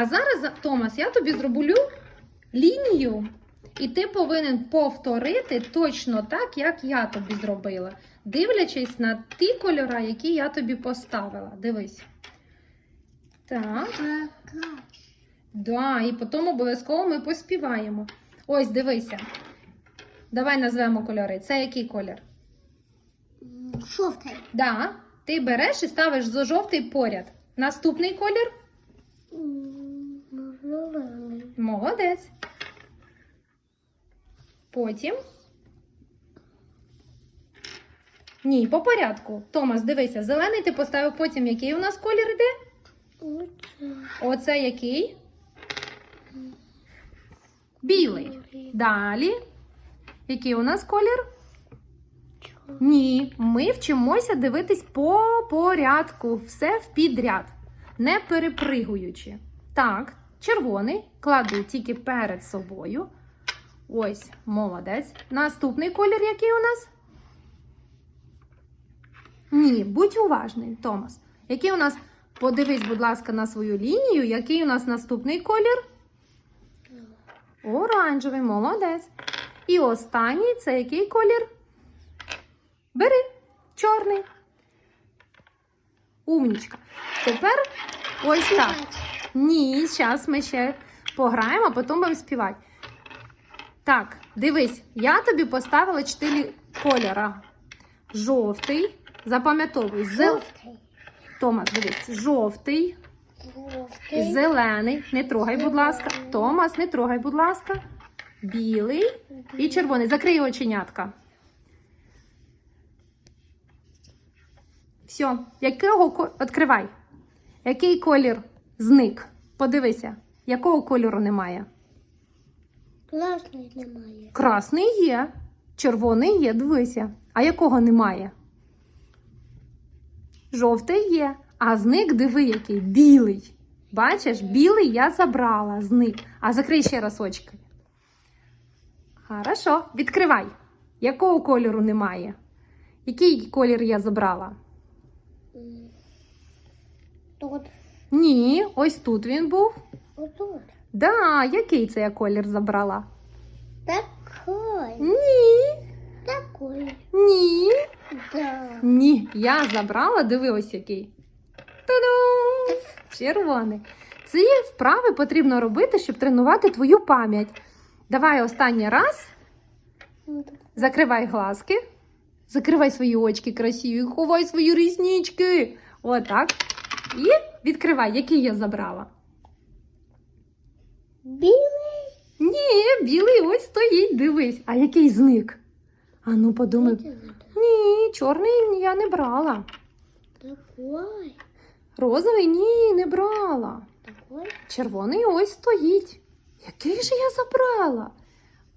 А зараз, Томас, я тобі зроблю лінію, і ти повинен повторити точно так, як я тобі зробила, дивлячись на ті кольори, які я тобі поставила. Дивись. Так. Да, і потім обов'язково ми поспіваємо. Ось, дивися. Давай назвемо кольори. Це який колір? Жовтий. Да. Ти береш і ставиш за жовтий поряд. Наступний колір. Молодець. Потім. Ні, по порядку. Томас, дивися, зелений ти поставив потім, який у нас колір? Оце. Оце який? Білий. Далі. Який у нас колір? Ні, ми вчимося дивитись по порядку, все в підряд, не перепригуючи. Так, червоний кладу тільки перед собою. Ось, молодець. Наступний колір який у нас? Ні, будь уважний, Томас. Який у нас? Подивись, будь ласка, на свою лінію. Який у нас наступний колір? Оранжевий, молодець. І останній це який колір? Бери, чорний. Умнічка. Тепер ось так. Ні, зараз ми ще пограємо, а потім будемо співати. Так, дивись, я тобі поставила чотири кольора. Жовтий, запам'ятовуй. Жовтий. Томас, дивись, жовтий, Жовтий. зелений. Не трогай, будь ласка. Томас, не трогай, будь ласка. Білий і червоний. Закрий оченятка. Все, якого ко- відкривай. Який колір зник? Подивися, якого кольору немає? Класний немає. Красний є, червоний є, дивися. А якого немає? Жовтий є, а зник диви який білий. Бачиш, білий я забрала, зник. А закрий ще раз очки. Хорошо, відкривай. Якого кольору немає? Який колір я забрала? Тут. Ні, ось тут він був. Отут. Да, який це я колір забрала? Такой. Ні, Такой. ні. Да. Ні, я забрала, диви ось який. Та-дам! Червоний. Ці вправи потрібно робити, щоб тренувати твою пам'ять. Давай останній раз. Закривай глазки. Закривай свої очки красиві, ховай свої ріснички. Отак. І відкривай, який я забрала. Білий. Ні, білий ось стоїть, дивись. А який зник? А ну подумай. Ні, чорний я не брала. Такой. Розовий ні, не брала. Такой. Червоний ось стоїть. Який же я забрала?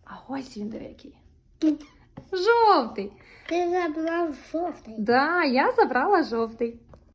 А ось він який. Жовтий. Ти забрав жовтий. Да, я забрала жовтий.